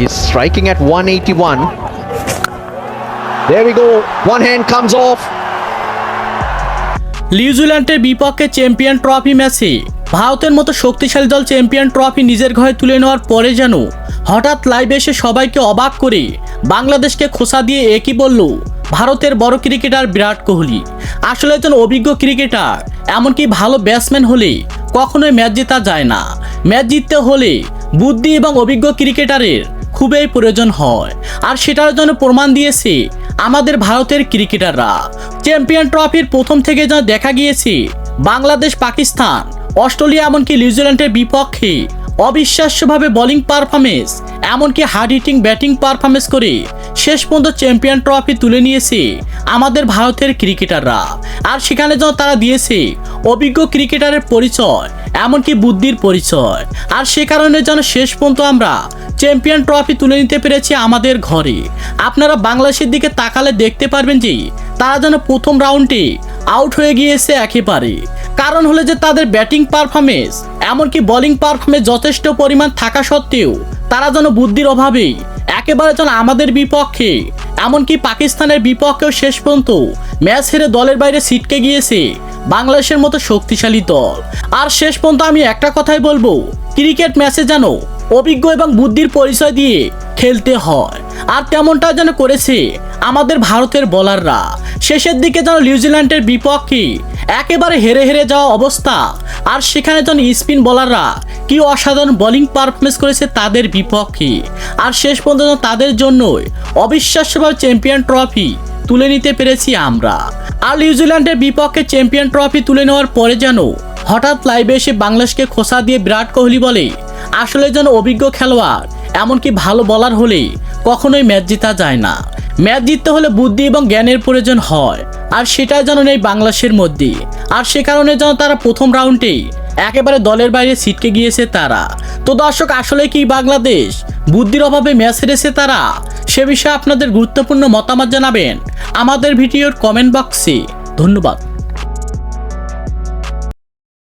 He's striking at 181. There we go. One hand comes off. নিউজিল্যান্ডের বিপক্ষে champion trophy ম্যাচে ভারতের মতো শক্তিশালী দল চ্যাম্পিয়ন ট্রফি নিজের ঘরে তুলে নেওয়ার পরে যেন হঠাৎ লাইভে এসে সবাইকে অবাক করে বাংলাদেশকে খোসা দিয়ে একই বলল, ভারতের বড় ক্রিকেটার বিরাট কোহলি আসলে একজন অভিজ্ঞ ক্রিকেটার, এমনকি ভালো ব্যাটসম্যান হলে কখনোই ম্যাচ জেতা যায় না ম্যাচ জিততে হলে বুদ্ধি এবং অভিজ্ঞ ক্রিকেটারের খুবই প্রয়োজন হয়। আর সেটার জন্য প্রমাণ দিয়েছে আমাদের ভারতের ক্রিকেটাররা। চ্যাম্পিয়ন ট্রফির প্রথম থেকে যা দেখা গিয়েছে, বাংলাদেশ, পাকিস্তান, অস্ট্রেলিয়া এমনকি নিউজিল্যান্ডের বিপক্ষে অবিশ্বাস্যভাবে বোলিং পারফরমেন্স এমনকি হার্ড হিটিং ব্যাটিং পারফরমেন্স করে শেষ পর্যন্ত চ্যাম্পিয়ন ট্রফি তুলে নিয়েছে আমাদের ভারতের ক্রিকেটাররা। আর সেখানে যেন তারা দিয়েছে অভিজ্ঞ ক্রিকেটারের পরিচয়, এমনকি বুদ্ধির পরিচয়। আর সে কারণে যেন শেষ পর্যন্ত আমরা চ্যাম্পিয়ন ট্রফি তুলে নিতে পেরেছে আমাদের ঘরে। আপনারা বাংলাদেশের দিকে তাকালে দেখতে পারবেন যে, তারা যেন প্রথম রাউন্ডে আউট হয়ে গিয়েছে একেবারে। কারণ হলো যে তাদের ব্যাটিং পারফরমেন্স এমনকি বোলিং পারফরমেন্স যথেষ্ট পরিমাণ থাকা সত্ত্বেও তারা যেন বুদ্ধির অভাবে একেবারে যেন আমাদের বিপক্ষে, এমনকি পাকিস্তানের বিপক্ষেও শেষ পর্যন্ত ম্যাচ হেরে দলের বাইরে ছিটকে গিয়েছে বাংলাদেশের মতো শক্তিশালী দল। আর শেষ পর্যন্ত আমি একটা কথাই বলব ক্রিকেট ম্যাচে যেন অভিজ্ঞ এবং বুদ্ধির পরিচয় দিয়ে খেলতে হয়। আর তেমনটা যেন করেছে আমাদের ভারতের বোলাররা। শেষের দিকে যেন নিউজিল্যান্ডের বিপক্ষে একেবারে হেরে হেরে যাওয়া অবস্থা। আর সেখানে যেন স্পিন বোলাররা কি অসাধারণ বোলিং পারফরমেন্স করেছে তাদের বিপক্ষে। আর শেষ পর্যন্ত তাদের জন্যই অবিশ্বাস্যভাবে চ্যাম্পিয়ন ট্রফি তুলে নিতে পেরেছি আমরা। আর নিউজিল্যান্ডের বিপক্ষে চ্যাম্পিয়ন ট্রফি তুলে নেওয়ার পরে যেন হঠাৎ লাইভে এসে বাংলাদেশকে খোসা দিয়ে বিরাট কোহলি বলে, আসলে যেন অভিজ্ঞ খেলোয়াড়, এমনকি ভালো বলার হলে কখনোই ম্যাচ জেতা যায় না। ম্যাচ জিততে হলে বুদ্ধি এবং জ্ঞানের প্রয়োজন হয়, আর সেটা যেন নেই বাংলাদেশের মধ্যে। আর সে কারণে যেন তারা প্রথম রাউন্ডেই একেবারে দলের বাইরে ছিটকে গিয়েছে তারা। তো দর্শক, আসলে কি বাংলাদেশ? বুদ্ধির অভাবে ম্যাচ হেরেছে তারা? সে বিষয়ে আপনাদের গুরুত্বপূর্ণ মতামত জানাবেন আমাদের ভিডিওর কমেন্ট বক্সে ধন্যবাদ।